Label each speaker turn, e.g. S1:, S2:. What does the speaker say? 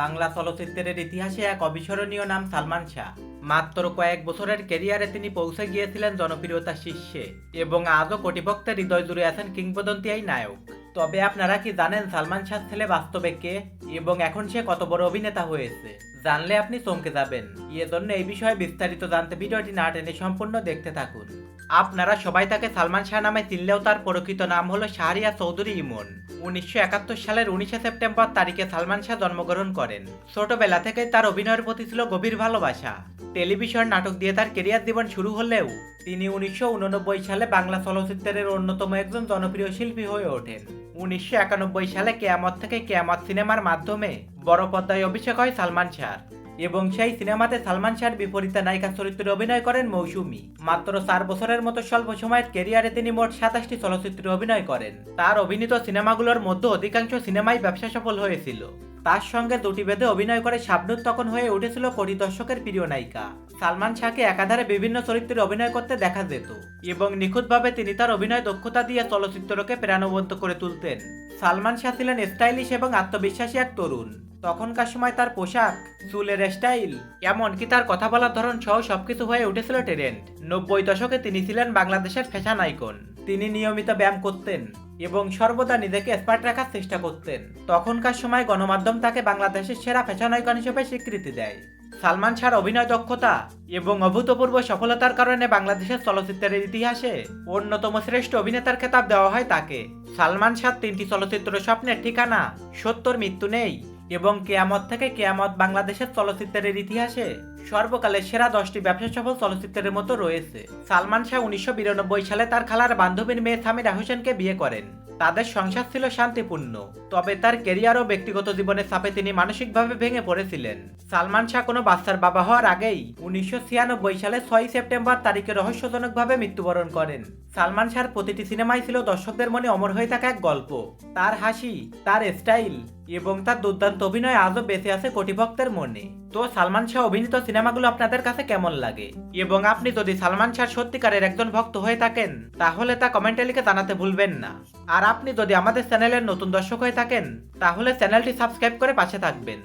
S1: বাংলা চলচ্চিত্রের ইতিহাসে এক অবিস্মরণীয় নাম সালমান শাহ। মাত্র কয়েক বছরের ক্যারিয়ারে তিনি পৌঁছে গিয়েছিলেন জনপ্রিয়তার শীর্ষে এবং আজও কোটি ভক্তের হৃদয় জুড়ে আছেন কিংবদন্তি এই নায়ক। তবে আপনারা কি জানেন সালমান শাহ ছেলে বাস্তবে কে এবং এখন সে কত বড় অভিনেতা হয়েছে? জানলে আপনি চমকে যাবেন। এজন্য এই বিষয়ে বিস্তারিত জানতে ভিডিওটি না টেনে সম্পূর্ণ দেখতে থাকুন। আপনারা সবাই তাকে সালমান শাহ নামে চিনলেও তার প্রকৃত নাম হলো শাহরিয়া চৌধুরী ইমন। উনিশশো একাত্তর সালের উনিশে সেপ্টেম্বর তারিখে সালমান শাহ জন্মগ্রহণ করেন। ছোটবেলা থেকেই তার অভিনয়ের প্রতি ছিল গভীর ভালোবাসা। টেলিভিশন নাটক দিয়ে তার কেরিয়ার জীবন শুরু হলেও তিনি উনিশশো উননব্বই সালে বাংলা চলচ্চিত্রের অন্যতম একজন জনপ্রিয় শিল্পী হয়ে ওঠেন। উনিশশো একানব্বই সালে কেয়ামত থেকে কেয়ামত সিনেমার মাধ্যমে বড় পর্দায় অভিষেক হয় সালমান শাহ। এবং সেই সিনেমাতে সালমান শাহর বিপরীতে নায়িকা চরিত্রে অভিনয় করেন মৌসুমী। মাত্র চার বছরের মতো স্বল্প সময়ের কেরিয়ারে তিনি মোট সাতাশটি চলচ্চিত্রে অভিনয় করেন। তার অভিনীত সিনেমাগুলোর মধ্যে অধিকাংশ সিনেমাই ব্যবসা সফল হয়েছিল। তার সঙ্গে দুটি বেদে অভিনয় করে শাবনুর তখন হয়ে উঠেছিল কোটি দর্শকের প্রিয় নায়িকা। সালমান শাহকে একাধারে বিভিন্ন চরিত্রে অভিনয় করতে দেখা যেত এবং নিখুঁতভাবে তিনি তার অভিনয় দক্ষতা দিয়ে চলচ্চিত্রকে প্রাণবন্ত করে তুলতেন। সালমান শাহ ছিলেন স্টাইলিশ এবং আত্মবিশ্বাসী এক তরুণ। তখনকার সময় তার পোশাক, চুলের স্টাইল এমনকি তার কথা বলার ধরন সহ সবকিছু হয়ে উঠেছিল ট্রেন্ড। নব্বই দশকে তিনি ছিলেন বাংলাদেশের ফ্যাশন আইকন তিনি নিয়মিত ব্যায়াম করতেন এবং সর্বদা নিজেকে স্মার্ট রাখার চেষ্টা করতেন। তখনকার সময় গণমাধ্যম তাকে বাংলাদেশের সেরা ফ্যাশন আইকন হিসেবে স্বীকৃতি দেয়। সালমান শাহর অভিনয় দক্ষতা এবং অভূতপূর্ব সফলতার কারণে বাংলাদেশের চলচ্চিত্রের ইতিহাসে অন্যতম শ্রেষ্ঠ অভিনেতার খেতাব দেওয়া হয় তাকে। সালমান শাহ তিনটি চলচ্চিত্র স্বপ্নের ঠিকানা সত্তর মৃত্যু নেই এবং কেয়ামত থেকে কেয়ামত বাংলাদেশের চলচ্চিত্রের ইতিহাসে? সর্বকালের সেরা দশটি ব্যবসা সফল চলচ্চিত্রের মতো রয়েছে। সালমান শাহ উনিশশো বিরানব্বই সালে তার খালার বান্ধবীর মেয়ে সামিরা হোসেনকে বিয়ে করেন। তাদের সংসার ছিল শান্তিপূর্ণ, তবে তার কেরিয়ার ও ব্যক্তিগত জীবনের চাপে তিনি মানসিকভাবে ভেঙে পড়েছিলেন। সালমান শাহ কোনো বাচ্চার বাবা হওয়ার আগেই উনিশশো ছিয়ানব্বই সালে ছয় সেপ্টেম্বর তারিখে রহস্যজনকভাবে মৃত্যুবরণ করেন। সালমান শাহর প্রতিটি সিনেমাই ছিল দর্শকদের মনে অমর হয়ে থাকা এক গল্প। তার হাসি, তার স্টাইল এবং তার দুর্দান্ত অভিনয় আজও বেঁচে আছে কোটিভক্তের মনে। তো সালমান শাহ অভিনীত সিনেমাগুলো আপনাদের কাছে কেমন লাগে? এবং আপনি যদি সালমান শাহ সত্যিকারের একজন ভক্ত হয়ে থাকেন, তাহলে তা কমেন্টে লিখে জানাতে ভুলবেন না। আর আপনি যদি আমাদের চ্যানেলের নতুন দর্শক হয়ে থাকেন, তাহলে চ্যানেলটি সাবস্ক্রাইব করে পাশে থাকবেন।